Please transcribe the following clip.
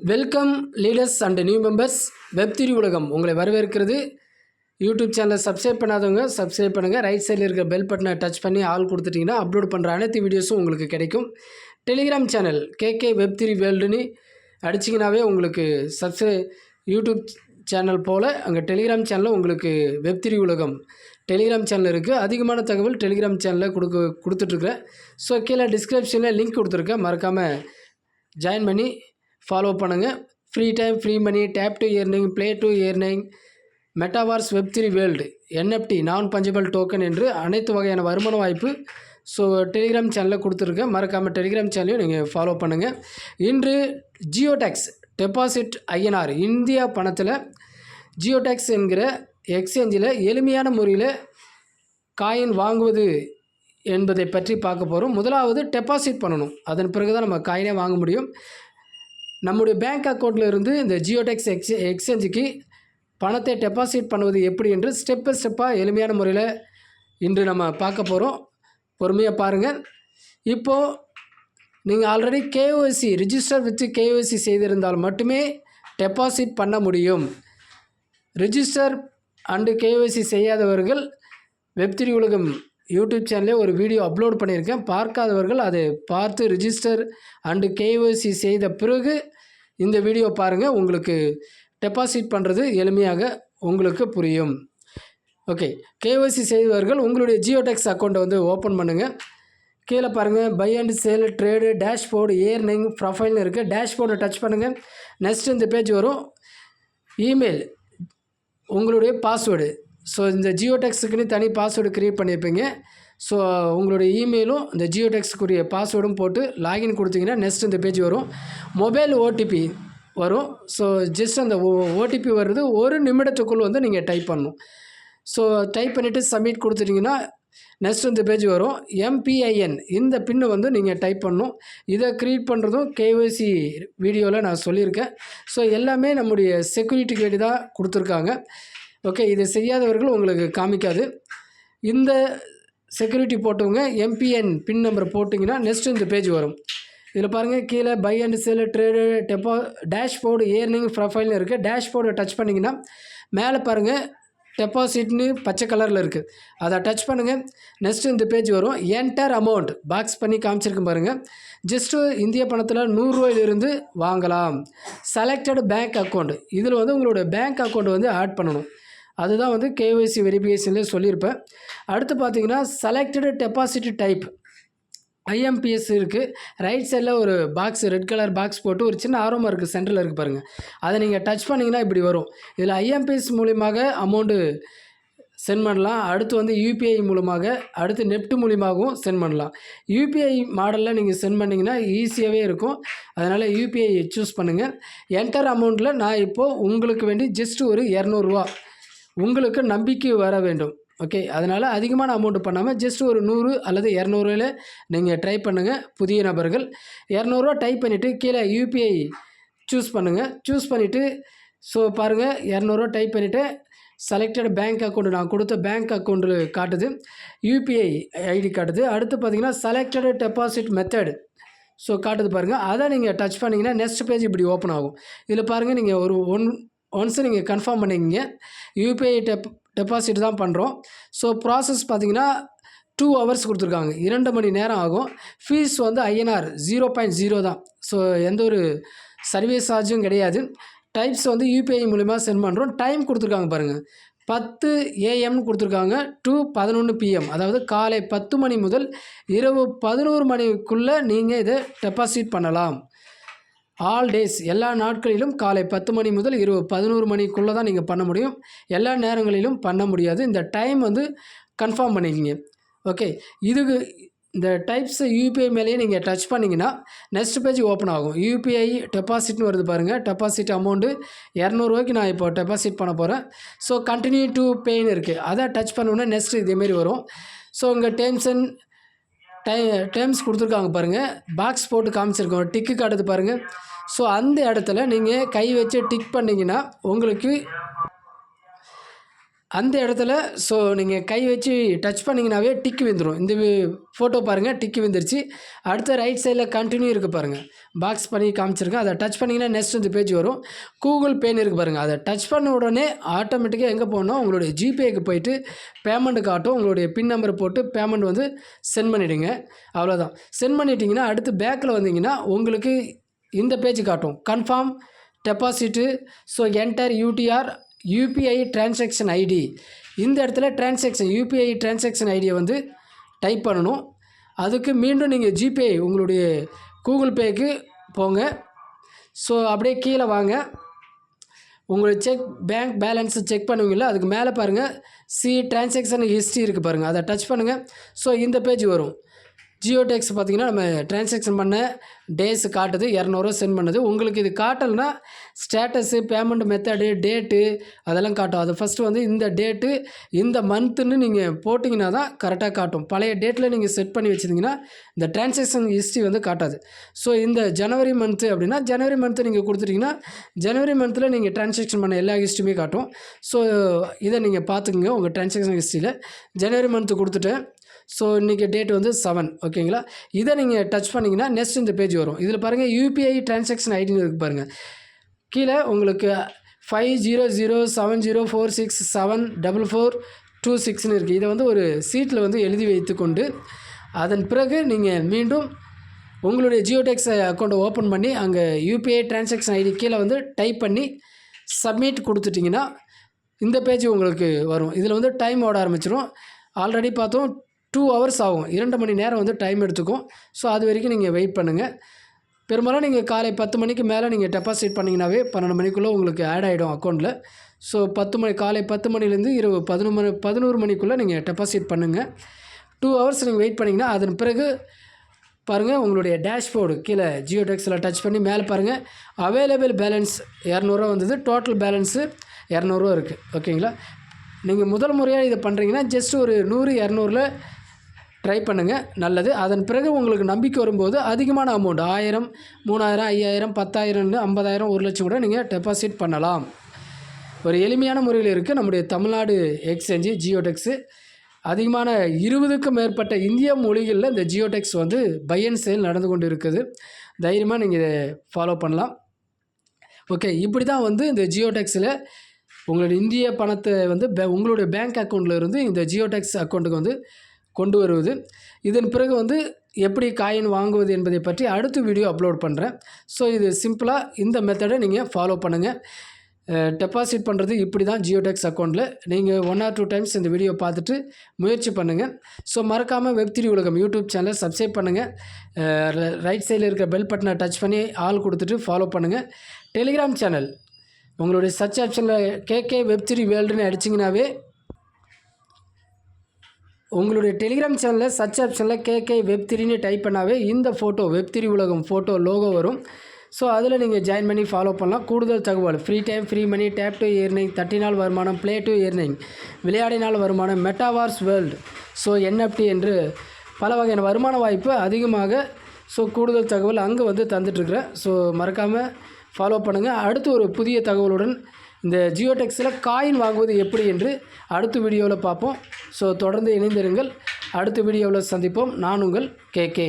Welcome leaders and new members web three உலகம் உங்களை வரவேற்கிறது. யூடியூப் சேனலை சப்ஸ்கிரைப் பண்ணாதவங்க சப்ஸ்கிரைப் பண்ணுங்கள் ரைட் சைடில் இருக்கிற பெல் பட்டனை டச் பண்ணி ஆல் கொடுத்துட்டிங்கன்னா அப்லோட் பண்ணுற அனைத்து வீடியோஸும் உங்களுக்கு கிடைக்கும். Telegram channel KK web three வேர்ல்டுன்னு அடிச்சிங்கனாவே உங்களுக்கு சப்ஸ்கிரை யூடியூப் சேனல் போல் அங்கே டெலிகிராம் சேனலில் உங்களுக்கு வெப் திரி உலகம் டெலிகிராம் சேனல் இருக்குது அதிகமான தகவல் டெலிகிராம் சேனலில் கொடுக்க கொடுத்துட்ருக்குறேன் ஸோ கீழே டிஸ்கிரிப்ஷனில் லிங்க் கொடுத்துருக்கேன். மறக்காமல் ஜாயின் பண்ணி ஃபாலோ பண்ணுங்கள் free time free money tap to earning play to earning metaverse web three world NFT non fungible token என்று அனைத்து வகையான வருமான வாய்ப்பு ஸோ டெலிகிராம் சேனலில் கொடுத்துருக்கேன். மறக்காமல் டெலிகிராம் சேனலையும் நீங்கள் ஃபாலோ பண்ணுங்கள் இன்று ஜியோடெக்ஸ் டெபாசிட் ஐஎன்ஆர் இந்தியா பணத்தில் ஜியோடெக்ஸ் என்கிற எக்ஸ்சேஞ்சில் எளிமையான முறையில் காயின் வாங்குவது என்பதை பற்றி பார்க்க போகிறோம் முதலாவது டெபாசிட் பண்ணணும். அதன் பிறகு தான் நம்ம காயினே வாங்க முடியும். நம்முடைய பேங்க் அக்கௌண்ட்டில் இருந்து இந்த ஜியோடெக்ஸ் எக்ஸ் எக்ஸ்சேஞ்சுக்கு பணத்தை டெபாசிட் பண்ணுவது எப்படி என்று ஸ்டெப் பை ஸ்டெப்பாக எளிமையான முறையில் இன்று நம்ம பார்க்க போகிறோம் பொறுமையாக பாருங்கள் இப்போது நீங்கள் ஆல்ரெடி கேஓசி ரிஜிஸ்டர் வச்சு கேஓசி செய்திருந்தால் மட்டுமே டெபாசிட் பண்ண முடியும். ரிஜிஸ்டர் அண்டு கேஒய்சி செய்யாதவர்கள் வெப்திரி உலகம் யூடியூப் சேனலே ஒரு வீடியோ அப்லோட் பண்ணியிருக்கேன். பார்க்காதவர்கள் அதை பார்த்து ரிஜிஸ்டர் அண்டு கேஒய்சி செய்த பிறகு இந்த வீடியோ பாருங்கள் உங்களுக்கு டெபாசிட் பண்ணுறது எளிமையாக உங்களுக்கு புரியும். ஓகே கேஒய்சி செய்தவர்கள் உங்களுடைய ஜியோடெக்ஸ் அக்கௌண்ட்டை வந்து ஓப்பன் பண்ணுங்கள் கீழே பாருங்கள் buy and sell trade dashboard earning ப்ரொஃபைல்னு இருக்குது டேஷ்போர்டை டச் பண்ணுங்கள் நெக்ஸ்ட் இந்த பேஜ் வரும். இமெயில் உங்களுடைய பாஸ்வேர்டு ஸோ இந்த ஜியோடெக்ஸுக்குன்னு தனி பாஸ்வேர்டு க்ரியேட் பண்ணியிருப்பீங்க. ஸோ உங்களுடைய இமெயிலும் இந்த ஜியோடெக்ஸுக்குரிய பாஸ்வேர்டும் போட்டு லாகின் கொடுத்தீங்கன்னா நெக்ஸ்ட் இந்த பேஜ் வரும். மொபைல் ஓடிபி வரும். ஸோ ஜஸ்ட் அந்த ஓடிபி வர்றது ஒரு நிமிடத்துக்குள் வந்து நீங்கள் டைப் பண்ணணும். ஸோ டைப் பண்ணிவிட்டு சப்மிட் கொடுத்துட்டிங்கன்னா நெக்ஸ்ட் இந்த பேஜ் வரும். எம்பிஐஎன் இந்த பின்னை வந்து நீங்கள் டைப் பண்ணணும். இதை க்ரியேட் பண்ணுறதும் கேஒய்சி வீடியோவில் நான் சொல்லியிருக்கேன். ஸோ எல்லாமே நம்முடைய செக்யூரிட்டிக்கு வேண்டி தான் கொடுத்துருக்காங்க. ஓகே இதை செய்யாதவர்கள் உங்களுக்கு காமிக்காது. இந்த செக்யூரிட்டி போட்டவங்க எம்பிஎன் பின் நம்பர் போட்டிங்கன்னா நெக்ஸ்ட் இந்த பேஜ் வரும். இதில் பாருங்கள் கீழே buy and sale trade depot dashboard earning ப்ரொஃபைல்னு இருக்குது டேஷ்போர்டை டச் பண்ணிங்கன்னா மேலே பாருங்கள் டெபாசிட்னு பச்சை கலரில் இருக்குது அதை டச் பண்ணுங்கள் நெக்ஸ்ட்டு இந்த பேஜ் வரும். என்டர் அமௌண்ட் பாக்ஸ் பண்ணி காமிச்சிருக்கு பாருங்கள் ஜஸ்ட்டு இந்திய பணத்தில் நூறுரூவாயிலிருந்து வாங்கலாம். செலக்டட் பேங்க் அக்கௌண்ட் இதில் வந்து உங்களோட பேங்க் அக்கௌண்ட் வந்து ஆட் பண்ணணும். அதுதான் வந்து கேஒய்சி வெரிஃபிகேஷன்லேயே சொல்லியிருப்பேன். அடுத்து பார்த்தீங்கன்னா செலக்டடு டெபாசிட் டைப் ஐஎம்பிஎஸ் இருக்குது ரைட் சைடில் ஒரு பாக்ஸ் ரெட் கலர் பாக்ஸ் போட்டு ஒரு சின்ன ஆர்வமாக இருக்குது சென்டரில் இருக்குது பாருங்கள் அதை நீங்கள் டச் பண்ணிங்கன்னா இப்படி வரும். இதில் ஐஎம்பிஎஸ் மூலியமாக அமௌண்ட்டு சென்ட் பண்ணலாம். அடுத்து வந்து யூபிஐ மூலமாக அடுத்து நெஃப்ட் மூலியமாகவும் சென்ட் பண்ணலாம். யூபிஐ மாடலில் நீங்கள் சென்ட் பண்ணிங்கன்னா ஈஸியாகவே இருக்கும். அதனால் யூபிஐ சூஸ் பண்ணுங்கள் என்டர் அமௌண்ட்டில் நான் இப்போது உங்களுக்கு வேண்டி ஜஸ்ட் ஒரு இரநூறுவா உங்களுக்கு நம்பிக்கை வர வேண்டும். ஓகே அதனால் அதிகமான அமௌண்ட் பண்ணாமல் ஜஸ்ட் ஒரு நூறு அல்லது இரநூறுவாயில் நீங்கள் ட்ரை பண்ணுங்கள் புதிய நபர்கள். இரநூறுவா டைப் பண்ணிவிட்டு கீழே யூபிஐ சூஸ் பண்ணுங்கள் சூஸ் பண்ணிவிட்டு ஸோ பாருங்கள் இரநூறுவா டைப் பண்ணிவிட்டு செலக்டட் பேங்க் அக்கௌண்ட் நான் கொடுத்த பேங்க் அக்கௌண்ட்டு காட்டுது. யூபிஐ ஐடி காட்டுது. அடுத்து பார்த்தீங்கன்னா செலக்டட் டெபாசிட் மெத்தட் ஸோ காட்டுது பாருங்கள் அதை நீங்கள் டச் பண்ணிங்கன்னா நெக்ஸ்ட் பேஜ் இப்படி ஓப்பன் ஆகும். இதில் பாருங்கள் நீங்கள் ஒரு ஒன் ஒன்ஸ் நீங்கள் கன்ஃபார்ம் பண்ணிக்கிங்க. யூபிஐ டெப் டெபாசிட் தான் பண்ணுறோம் ஸோ ப்ராசஸ் பார்த்தீங்கன்னா டூ ஹவர்ஸ் கொடுத்துருக்காங்க. இரண்டு மணி நேரம் ஆகும். ஃபீஸ் வந்து ஐஎன்ஆர் ஜீரோ பாயிண்ட் ஜீரோ தான். ஸோ எந்த ஒரு சர்வீஸ் சார்ஜும் கிடையாது. டைப்ஸ் வந்து யூபிஐ மூலிமா சென்ட் பண்ணுறோம் டைம் கொடுத்துருக்காங்க பாருங்கள் பத்து ஏஎம்னு கொடுத்துருக்காங்க. டு பதினொன்று பிஎம் அதாவது காலை பத்து மணி முதல் இரவு பதினோரு மணிக்குள்ளே நீங்கள் இதை டெபாசிட் பண்ணலாம். ஆல் டேஸ் எல்லா நாட்களிலும் காலை பத்து மணி முதல் இரவு பதினோரு மணிக்குள்ளே தான் நீங்கள் பண்ண முடியும். எல்லா நேரங்களிலும் பண்ண முடியாது. இந்த டைம் வந்து கன்ஃபார்ம் பண்ணிக்கிங்க. ஓகே இதுக்கு இந்த டைப்ஸ் யூபிஐ மேலேயே நீங்கள் டச் பண்ணிங்கன்னா நெக்ஸ்ட் பேஜ் ஓப்பன் ஆகும். யூபிஐ டெபாசிட்னு வருது பாருங்கள் டெபாசிட் அமௌண்ட்டு இரநூறுவாய்க்கு நான் இப்போ டெபாசிட் பண்ண போகிறேன் ஸோ கண்டினியூ டு பேன்னு இருக்குது அதை டச் பண்ணோன்னே நெக்ஸ்ட் இதேமாரி வரும். ஸோ உங்கள் டேர்ம்ஸ் அண்ட் டை டேர்ம்ஸ் கொடுத்துருக்காங்க பாருங்கள் பாக்ஸ் போட்டு காமிச்சிருக்கோம். டிக்கு காட்டுது பாருங்கள் ஸோ அந்த இடத்துல நீங்கள் கை வச்சு டிக் பண்ணிங்கன்னா உங்களுக்கு அந்த இடத்துல ஸோ நீங்கள் கை வச்சு டச் பண்ணிங்கனாவே டிக்கு விழுந்துடும் இந்த ஃபோட்டோ பாருங்கள் டிக்கு விழுந்துருச்சு. அடுத்த ரைட் சைடில் கண்டினியூ இருக்குது பாருங்கள் பாக்ஸ் பண்ணி காமிச்சிருக்கேன். அதை டச் பண்ணிங்கன்னா நெக்ஸ்ட் இந்த பேஜ் வரும். கூகுள் பேன்னு இருக்குது பாருங்கள் அதை டச் பண்ண உடனே ஆட்டோமேட்டிக்காக எங்கே போகணும் உங்களுடைய ஜிபேக்கு போயிட்டு பேமெண்ட் காட்டும். உங்களுடைய பின் நம்பர் போட்டு பேமெண்ட் வந்து சென்ட் பண்ணிவிடுங்க அவ்வளோதான் சென்ட் பண்ணிட்டீங்கன்னா அடுத்து பேக்கில் வந்தீங்கன்னா உங்களுக்கு இந்த பேஜ் காட்டும். Confirm deposit so enter UTR UPI transaction ID இந்த இடத்துல டிரான்சாக்ஷன் யூபிஐ டிரான்சாக்ஷன் ஐடியை வந்து டைப் பண்ணணும். அதுக்கு மீண்டும் நீங்கள் ஜிபே உங்களுடைய கூகுள் பேக்கு போங்க. ஸோ அப்படியே கீழே வாங்க. உங்களுடைய செக் பேங்க் பேலன்ஸை செக் பண்ணுவீங்களா அதுக்கு மேலே பாருங்கள் சி டிரான்சாக்ஷன் ஹிஸ்ட்ரி இருக்குது பாருங்கள் அதை டச் பண்ணுங்கள் ஸோ இந்த பேஜ் வரும். ஜியோ டேக்ஸ் பார்த்திங்கன்னா நம்ம டிரான்சாக்ஷன் பண்ண டேஸ் காட்டுது இரநூறுவா சென்ட் பண்ணுது. உங்களுக்கு இது காட்டலைன்னா ஸ்டேட்டஸு பேமெண்ட் மெத்தடு டேட்டு அதெல்லாம் காட்டும். அது ஃபஸ்ட்டு வந்து இந்த டேட்டு இந்த மந்த்துன்னு நீங்கள் போட்டிங்கன்னா தான் கரெக்டாக காட்டும். பழைய டேட்டில் நீங்கள் செட் பண்ணி வச்சுருந்தீங்கன்னா இந்த டிரான்சாக்ஷன் ஹிஸ்ட்ரி வந்து காட்டாது. ஸோ இந்த ஜனவரி மந்த்து அப்படின்னா ஜனவரி மந்த்து நீங்கள் கொடுத்துட்டிங்கன்னா ஜனவரி மந்த்தில் நீங்கள் டிரான்சாக்ஷன் பண்ண எல்லா ஹிஸ்ட்ரியுமே காட்டும். ஸோ இதை நீங்கள் பார்த்துக்குங்க உங்கள் டிரான்சாக்ஷன் ஹிஸ்ட்ரியில் ஜனவரி மந்த்து கொடுத்துட்டு ஸோ இன்றைக்கி டேட் வந்து செவன் ஓகேங்களா இதை நீங்கள் டச் பண்ணிங்கன்னா நெக்ஸ்ட் இந்த பேஜ் வரும். இதில் பாருங்கள் யூபிஐ டிரான்சாக்ஷன் ஐடின்னு இருக்குது பாருங்கள் கீழே உங்களுக்கு five zero zero seven zero four six seven double four two சிக்ஸ்னு இருக்குது இதை வந்து ஒரு சீட்டில் வந்து எழுதி வைத்துக்கொண்டு அதன் பிறகு நீங்கள் மீண்டும் உங்களுடைய ஜியோடெக்ஸ் அக்கௌண்ட்டை ஓப்பன் பண்ணி அங்கே யூபிஐ டிரான்சாக்ஷன் ஐடி கீழே வந்து டைப் பண்ணி சப்மிட் கொடுத்துட்டிங்கன்னா இந்த பேஜ் உங்களுக்கு வரும். இதில் வந்து டைம் ஓட ஆரம்பிச்சிடும் ஆல்ரெடி பார்த்தோம் டூ ஹவர்ஸ் ஆகும். இரண்டு மணி நேரம் வந்து டைம் எடுத்துக்கும். ஸோ அது வரைக்கும் நீங்கள் வெயிட் பண்ணுங்கள் பெரும்பாலும் நீங்கள் காலை பத்து மணிக்கு மேலே நீங்கள் டெபாசிட் பண்ணிங்கனாவே பன்னெண்டு மணிக்குள்ளே உங்களுக்கு ஆட் ஆகிடும் அக்கௌண்ட்டில் ஸோ பத்து மணி காலை பத்து மணிலேருந்து இரவு பதினொரு மணி பதினோரு மணிக்குள்ளே நீங்கள் டெபாசிட் பண்ணுங்கள் டூ ஹவர்ஸ் நீங்கள் வெயிட் பண்ணிங்கன்னா அதன் பிறகு பாருங்கள் உங்களுடைய டேஷ்போர்டு கீழே ஜியோ டெக்ஸில் டச் பண்ணி மேலே பாருங்கள் அவைலபிள் பேலன்ஸ் இரநூறுவா வந்தது. டோட்டல் பேலன்ஸு இரநூறுவா இருக்குது ஓகேங்களா நீங்கள் முதல் முறையாக இதை பண்ணுறீங்கன்னா ஜஸ்ட் ஒரு நூறு இரநூறுல ட்ரை பண்ணுங்கள் நல்லது. அதன் பிறகு உங்களுக்கு நம்பிக்கை வரும்போது அதிகமான அமௌண்ட் ஆயிரம் மூணாயிரம் ஐயாயிரம் பத்தாயிரம்னு ஐம்பதாயிரம் ஒரு லட்சம் கூட நீங்கள் டெபாசிட் பண்ணலாம். ஒரு எளிமையான முறையில் இருக்குது நம்முடைய தமிழ்நாடு எக்ஸ்சேஞ்சு ஜியோடெக்ஸு அதிகமான இருபதுக்கும் மேற்பட்ட இந்திய மொழிகளில் இந்த ஜியோடெக்ஸ் வந்து பை அண்ட் சேல் நடந்து கொண்டு இருக்குது தைரியமாக நீங்கள் இதை ஃபாலோ பண்ணலாம். ஓகே இப்படி தான் வந்து இந்த ஜியோடெக்ஸில் உங்களுடைய இந்திய பணத்தை வந்து பே உங்களுடைய பேங்க் அக்கௌண்ட்டில் இருந்து இந்த ஜியோடெக்ஸ் அக்கௌண்ட்டுக்கு வந்து கொண்டு வருவது. இதன் பிறகு வந்து எப்படி காயின் வாங்குவது என்பதை பற்றி அடுத்த வீடியோ அப்லோட் பண்ணுறேன் ஸோ இது சிம்பிளாக இந்த மெத்தடை நீங்கள் ஃபாலோ பண்ணுங்கள் டெபாசிட் பண்ணுறது இப்படி தான் ஜியோடெக்ஸ் அக்கௌண்ட்டில் நீங்கள் ஒன் ஆர் டூ டைம்ஸ் இந்த வீடியோ பார்த்துட்டு முயற்சி பண்ணுங்கள் ஸோ மறக்காமல் வெப் திரி உலகம் யூடியூப் சேனலை சப்ஸ்கிரைப் பண்ணுங்கள் ரைட் சைடில் இருக்கிற பெல் பட்டனை டச் பண்ணி ஆள் கொடுத்துட்டு ஃபாலோ பண்ணுங்கள் டெலிகிராம் சேனல் உங்களுடைய சர்ச் ஆப்ஷனில் கேகே வெப் திரி வேர்ல்டுன்னு அடிச்சிங்கனாவே உங்களுடைய டெலிகிராம் சேனலில் சர்ச் ஆப்ஷனில் கேகே வெப் த்ரீன்னு டைப் பண்ணாவே இந்த ஃபோட்டோ வெப் த்ரீ உலகம் ஃபோட்டோ லோகோ வரும். ஸோ அதில் நீங்கள் ஜாயின் பண்ணி ஃபாலோ பண்ணலாம். கூடுதல் தகவல் free time free money tap to earning தட்டி நாள் வருமானம் ப்ளே டு இயர்னிங் விளையாடினால் வருமானம் மெட்டாவார்ஸ் வேர்ல்டு ஸோ என்எஃப்டி என்று பல வகையான வருமான வாய்ப்பு அதிகமாக. ஸோ கூடுதல் தகவல் அங்கே வந்து தந்துட்டுருக்குறேன் ஸோ மறக்காமல் ஃபாலோ பண்ணுங்கள் அடுத்து ஒரு புதிய தகவலுடன் இந்த ஜியோடெக்ஸில் காயின் வாங்குவது எப்படி என்று அடுத்த வீடியோவில் பார்ப்போம். ஸோ தொடர்ந்து இணைந்திருங்கள். அடுத்த வீடியோவில் சந்திப்போம். நான் உங்கள் கே கே.